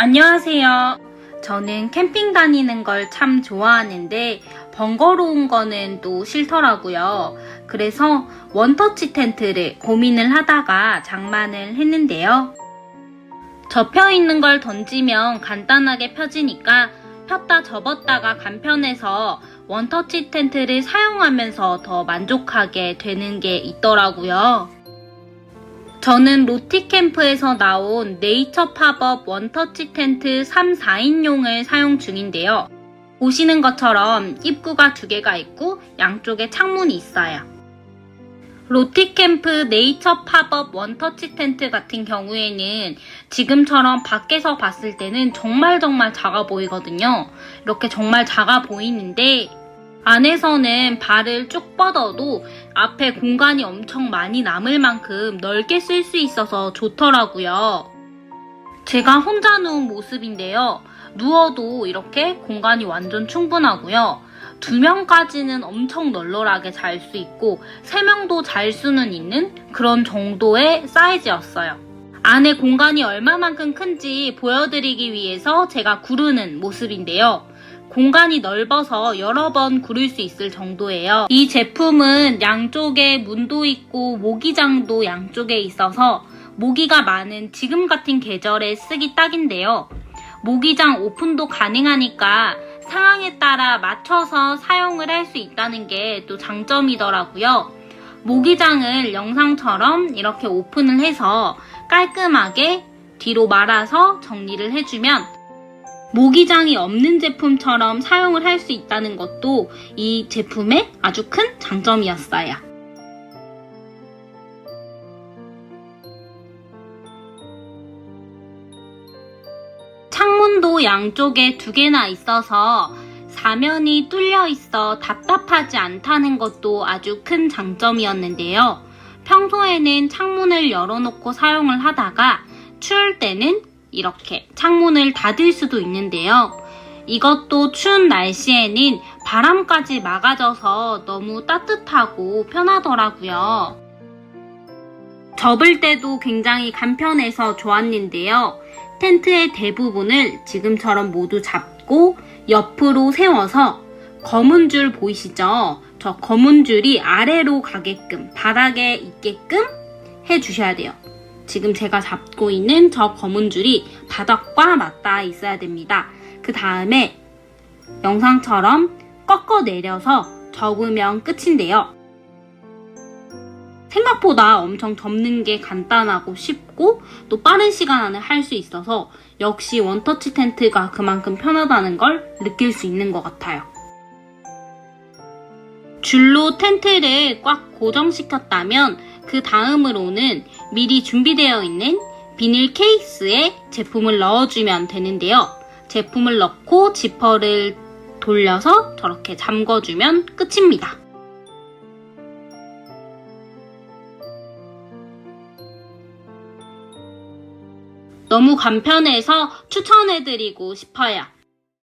안녕하세요. 저는 캠핑 다니는 걸 참 좋아하는데 번거로운 거는 또 싫더라고요. 그래서 원터치 텐트를 고민을 하다가 장만을 했는데요. 접혀 있는 걸 던지면 간단하게 펴지니까 폈다 접었다가 간편해서 원터치 텐트를 사용하면서 더 만족하게 되는 게 있더라고요. 저는 로티캠프에서 나온 네이처 팝업 원터치 텐트 3, 4인용을 사용 중인데요. 보시는 것처럼 입구가 두 개가 있고 양쪽에 창문이 있어요. 로티캠프 네이처 팝업 원터치 텐트 같은 경우에는 지금처럼 밖에서 봤을 때는 정말 정말 작아 보이거든요. 이렇게 정말 작아 보이는데 안에서는 발을 쭉 뻗어도 앞에 공간이 엄청 많이 남을 만큼 넓게 쓸 수 있어서 좋더라고요. 제가 혼자 누운 모습인데요. 누워도 이렇게 공간이 완전 충분하고요. 두 명까지는 엄청 널널하게 잘 수 있고 세 명도 잘 수는 있는 그런 정도의 사이즈였어요. 안에 공간이 얼마만큼 큰지 보여드리기 위해서 제가 구르는 모습인데요. 공간이 넓어서 여러 번 구를 수 있을 정도예요. 이 제품은 양쪽에 문도 있고 모기장도 양쪽에 있어서 모기가 많은 지금 같은 계절에 쓰기 딱인데요. 모기장 오픈도 가능하니까 상황에 따라 맞춰서 사용을 할 수 있다는 게 또 장점이더라고요. 모기장을 영상처럼 이렇게 오픈을 해서 깔끔하게 뒤로 말아서 정리를 해주면 모기장이 없는 제품처럼 사용을 할 수 있다는 것도 이 제품의 아주 큰 장점이었어요. 창문도 양쪽에 두 개나 있어서 사면이 뚫려 있어 답답하지 않다는 것도 아주 큰 장점이었는데요. 평소에는 창문을 열어놓고 사용을 하다가 추울 때는 이렇게 창문을 닫을 수도 있는데요. 이것도 추운 날씨에는 바람까지 막아져서 너무 따뜻하고 편하더라고요. 접을 때도 굉장히 간편해서 좋았는데요. 텐트의 대부분을 지금처럼 모두 잡고 옆으로 세워서 검은 줄 보이시죠? 저 검은 줄이 아래로 가게끔 바닥에 있게끔 해주셔야 돼요. 지금 제가 잡고 있는 저 검은 줄이 바닥과 맞닿아 있어야 됩니다. 그 다음에 영상처럼 꺾어 내려서 접으면 끝인데요. 생각보다 엄청 접는 게 간단하고 쉽고 또 빠른 시간 안에 할 수 있어서 역시 원터치 텐트가 그만큼 편하다는 걸 느낄 수 있는 것 같아요. 줄로 텐트를 꽉 고정시켰다면 그 다음으로는 미리 준비되어 있는 비닐 케이스에 제품을 넣어주면 되는데요. 제품을 넣고 지퍼를 돌려서 저렇게 잠궈주면 끝입니다. 너무 간편해서 추천해드리고 싶어요.